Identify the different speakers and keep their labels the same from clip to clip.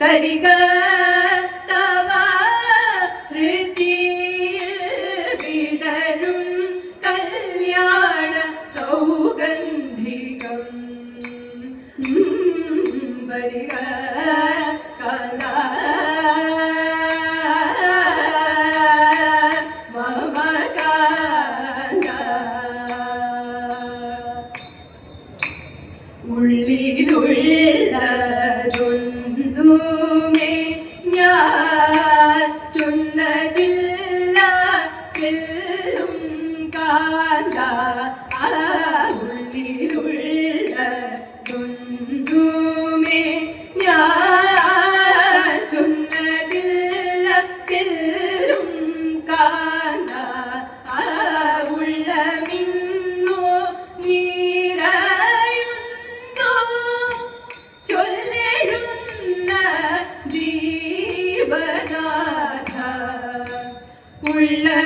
Speaker 1: തരിക തവ കല്യാണ സൗഗന്ധികം. വരിക കല ഉള്ളിലുള്ളതൊന്നുമേ ഞാൻ ചൊന്നതില്ല എല്ലും കാന്ത ഉള്ളമിന്നോ നീരായുന്നോ ചൊല്ലെഴുന്ന ജീവനാഥ ഉള്ളമിന്നു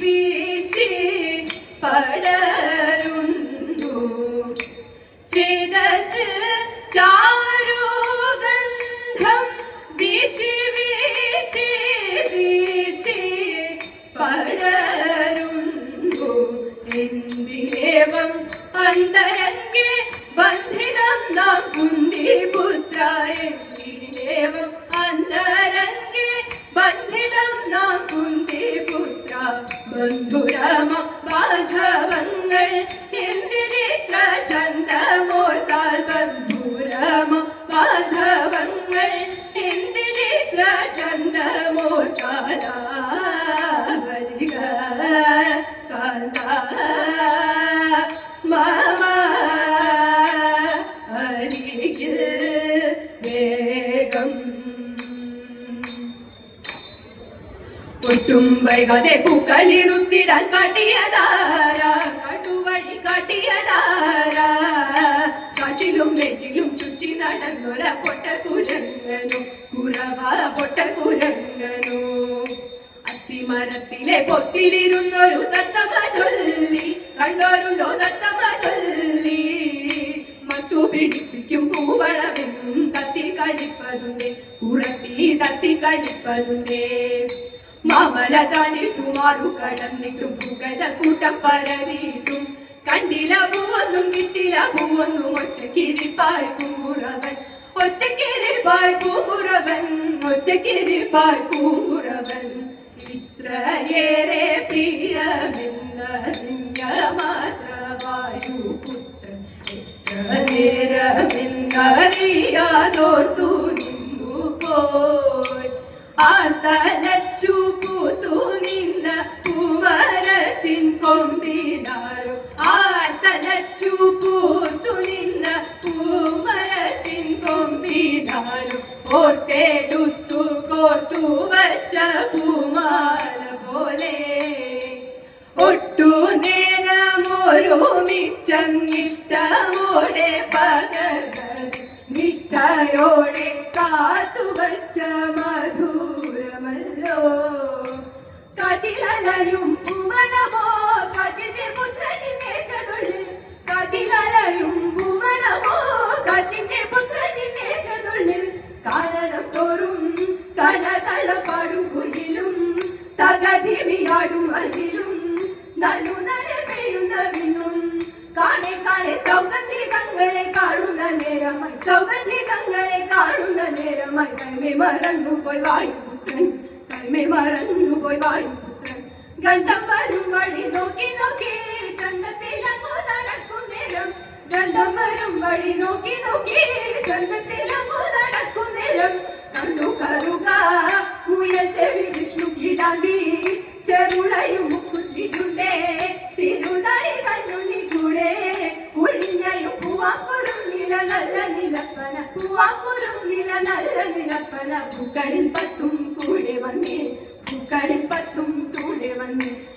Speaker 1: വീശി പടരുന്നു. ചേതസിൽ ചാരുഗന്ധം ഒട്ടും വൈകാതെ പൂക്കളിരുത്തിടാൻ കാട്ടിയതാര? കാട്ടുവഴി കാട്ടിയതാര? കാട്ടിലും വെട്ടിലും ചുറ്റി നടന്നൊര പൊട്ടക്കുരങ്ങനു. കുറവ പൊട്ടക്കുരങ്ങനു. അത്തിമരത്തിലെ പൊത്തിലിരുന്നൊരു തത്തമ്മ ചൊല്ലി കണ്ടോരുണ്ടോ തത്തമ്മ ചൊല്ലി? മത്തു പിടിപ്പിക്കും പൂവളമെന്നും തത്തി കളിപ്പതുണ്ടേ കുറത്തി തത്തി കളിപ്പതുണ്ടേ. മാമല തണിട്ടും മാറു കടന്നിട്ടും പുകഴ കൂട്ടപ്പരറിയിട്ടും കണ്ടില പൂവൊന്നും കിട്ടില്ല പൂവൊന്നും ഒറ്റക്കിരിപ്പായി പൂറവൻ ഒറ്റക്കിരിപ്പായി പൂറവൻ ഒറ്റക്കിരിപ്പായി പൂങ്കുറവൻ ഇത്രയേറെ പ്രിയമെന്നറിഞ്ഞ മാത്രവായു പുത്രൻ. എത്ര നേരമെന്നറിയാതോർത്തു നിന്നു പോയി ആർത്തലച്ചു പൂത്തു നിന്ന പൂമരത്തിൻ കൊമ്പിലാരോ? ആർത്ത തലച്ചു പൂത്തു നിന്ന പൂമരത്തിൻ കൊമ്പിനാലും ഓർത്തെടുത്തു കോർത്തു വച്ച പൂമാല പോലെ. ഒട്ടു നേരമൊരുമിച്ചങ്ങിഷ്ടമോടെ പകർന്നത് നിഷ്ഠയോടെ കാത്തുവച്ച മധുരമല്ലോ കാറ്റിലലയും പൂമണമോ കാറ്റിന്റെ പുത്രനിന്റെ ചതുള്ളിൽ കാറ്റിലലയും പൂമണമോ കാറ്റിന്റെ പുത്രനിന്റെ ചതുള്ളിൽ കാനനം തോറും കളകളപ്പാടും കുയിലും തകതിമിയാടും അകിലും നനു നന പെയ്യുന്ന വിണ്ണും കാണെ കാണെ സൗഗന്ധികങ്ങളെ കാണുന്ന നേരമായി സൗഗന്ധികങ്ങളെ കാണുന്ന നേരമായി. കൈമേ മറന്നു പോയി വായുപുത്രൻ ഗന്ധം വഴി നോക്കി നോക്കി ചന്തത്തിലങ്ങു നടക്കും നേരം. വഴി നോക്കി നോക്കി ചന്തത്തിലങ്ങു നടക്കും കണ്ണു കറുക മുയൽ ചെവി വിഷ്ണു കിടാണ്ടി. ചെറുളയും മുക്കുച്ചിട്ടുണ്ടേ തിരുനാളി കണ്ണുണ്ണി കൂടെ. ഒഴിഞ്ഞയും പൂവാക്കുരും നില നല്ല നിലപ്പന. പൂവാക്കുരും നില നല്ല നിലപ്പന. പൂക്കളിൽ പത്തും കൂടെ വന്നേ പൂക്കളിൽ പത്തും കൂടെ വന്നേ